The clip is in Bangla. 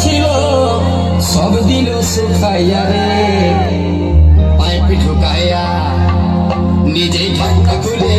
ছিল সব দিল সুখাইয়া রে। পাইপি ঢুকাইয়া নিজেই ঠান্ডা খুলে